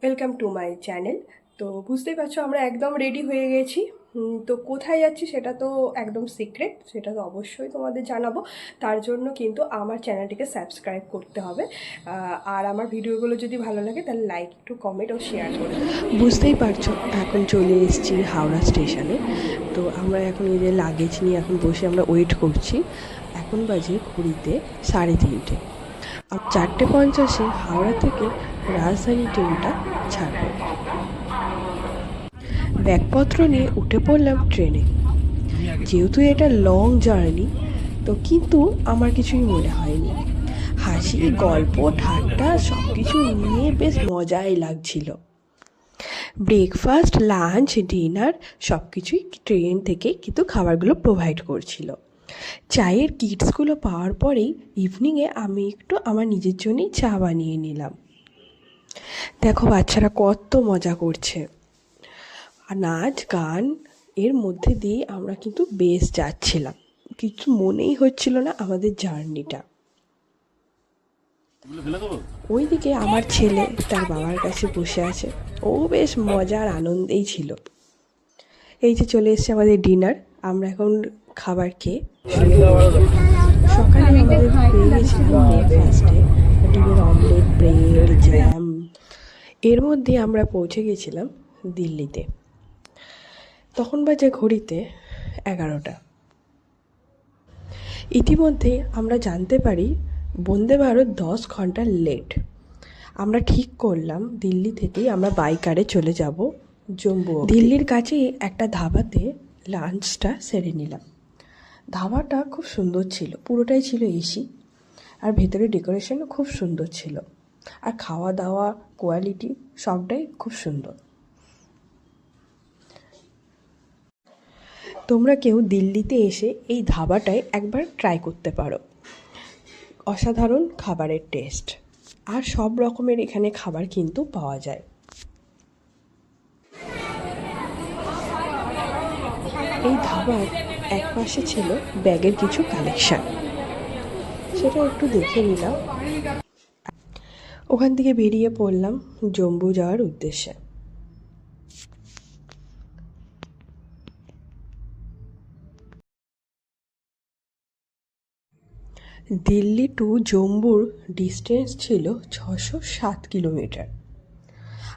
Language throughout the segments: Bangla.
Welcome to my channel. তো বুঝতেই পারছ, আমরা একদম রেডি হয়ে গেছি। তো কোথায় যাচ্ছি সেটা তো একদম সিক্রেট সেটা তো অবশ্যই তোমাদের জানাব। তার জন্য কিন্তু আমার চ্যানেলটিকে সাবস্ক্রাইব করতে হবে। আর আমার ভিডিওগুলো যদি ভালো লাগে, তাহলে লাইক একটু কমেন্ট ও শেয়ার করে বুঝতেই পারছ, এখন চলে এসেছি হাওড়া স্টেশনে তো আমরা এখন এই যে লাগেজ নিয়ে এখন বসে আমরা ওয়েট করছি। এখন বাজে ঘড়িতে সাড়ে তিনটে। আর চারটে পঞ্চাশে হাওড়া থেকে রাজধানী ট্রেনটা ছাড়বে। ব্যাগপত্র নিয়ে উঠে পড়লাম ট্রেনে। যেহেতু এটা লং জার্নি তো কিন্তু আমার কিছুই মনে হয়নি। হাসি, গল্প, ঠাট্টা সব কিছু নিয়ে বেশ মজাই লাগছিল। ব্রেকফাস্ট লাঞ্চ ডিনার সব কিছুই ট্রেন থেকে কিন্তু খাবারগুলো প্রোভাইড করছিল। চায়ের কিটসগুলো পাওয়ার পরেই ইভিনিংয়ে আমি একটু আমার নিজের জন্যই চা বানিয়ে নিলাম। দেখো বাচ্চারা কত মজা করছে। আর নাচ, গান, এর মধ্যে দিয়ে আমরা কিন্তু বেশ যাচ্ছিলাম। কিছু মনেই হচ্ছিল না আমাদের জার্নিটা। ওইদিকে আমার ছেলে তার বাবার কাছে বসে আছে। ও বেশ মজার আনন্দেই ছিল। এই যে চলে এসেছে আমাদের ডিনার। আমরা এখন খাবার খেয়ে সকালে আমাদের পেয়ে গেছিলাম ব্রেকফাস্টে ডিমের অমলেট ব্রেড জ্যাম এর মধ্যে আমরা পৌঁছে গেছিলাম দিল্লিতে। তখন বাজে ঘড়িতে এগারোটা। ইতিমধ্যে আমরা জানতে পারি বন্দে ভারত দশ ঘণ্টা লেট আমরা ঠিক করলাম দিল্লি থেকেই আমরা বাইকারে চলে যাব জম্মু দিল্লির কাছেই একটা ধাবাতে লাঞ্চটা সেরে নিলাম। ধাবাটা খুব সুন্দর ছিল, পুরোটাই ছিল এসি আর ভেতরে ডেকোরেশনও খুব সুন্দর ছিল। আর খাওয়া দাওয়া কোয়ালিটি সবটাই খুব সুন্দর। তোমরা কেউ দিল্লিতে এসে এই ধাবাটায় একবার ট্রাই করতে পারো। অসাধারণ খাবারের টেস্ট আর সব রকমের এখানে খাবার কিন্তু পাওয়া যায়। এই ধাবার এক পাশে ছিল ব্যাগের কিছু কালেকশান। সেটা একটু দেখে নিলাম। ওখান থেকে বেরিয়ে পড়লাম জম্বু যাওয়ার উদ্দেশ্যে। দিল্লি টু জম্বুর ডিস্টেন্স ছিল ছশো সাত কিলোমিটার।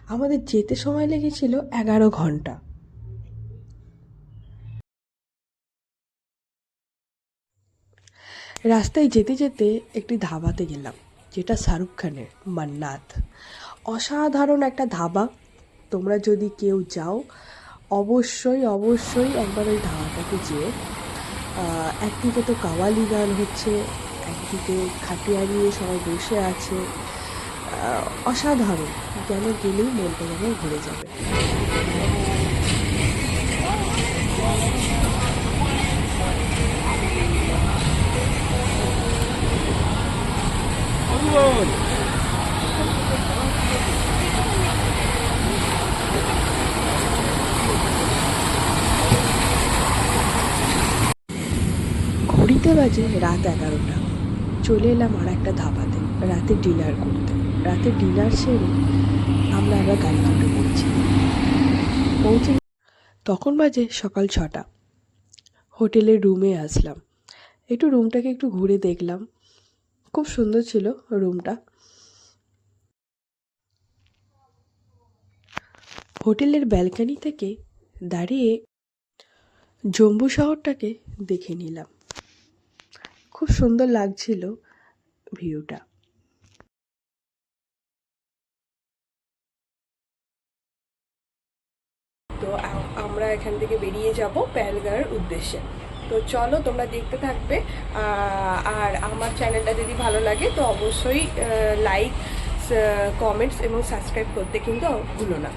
আমাদের যেতে সময় লেগেছিল এগারো ঘণ্টা। রাস্তায় যেতে যেতে একটি ধাবাতে গেলাম যেটা শাহরুখ খানের মান্নাত। অসাধারণ একটা ধাবা। তোমরা যদি কেউ যাও অবশ্যই অবশ্যই একবার ওই ধাবাটাতে যেও। আহ, একদিকে তো কাওয়ালি গান হচ্ছে একদিকে খাটিয়া নিয়ে সবাই বসে আছে। অসাধারণ। যেন গেলেই মনটা যেন ঘুরে যাবে। বাজে রাত এগারোটা। চলে এলাম আর একটা ধাবাতে, রাতে ডিনার করতে। রাতে ডিনার সেরে আমরা আবার গাড়ি উঠে পড়ছি পৌঁছে তখন বাজে সকাল ছটা। হোটেলের রুমে আসলাম। একটু রুমটাকে একটু ঘুরে দেখলাম। খুব সুন্দর ছিল রুমটা। হোটেলের ব্যালকনি থেকে দাঁড়িয়ে জম্বু শহরটাকে দেখে নিলাম। খুব সুন্দর লাগছিল ভিউটা। তো আমরা এখান থেকে বেরিয়ে যাব প্যালগার উদ্দেশ্যে। তো চলো তোমরা দেখতে থাকবে। আর আমার চ্যানেলটা যদি ভালো লাগে তো অবশ্যই লাইক কমেন্টস এবং সাবস্ক্রাইব করতে কিন্তু ভুলো না।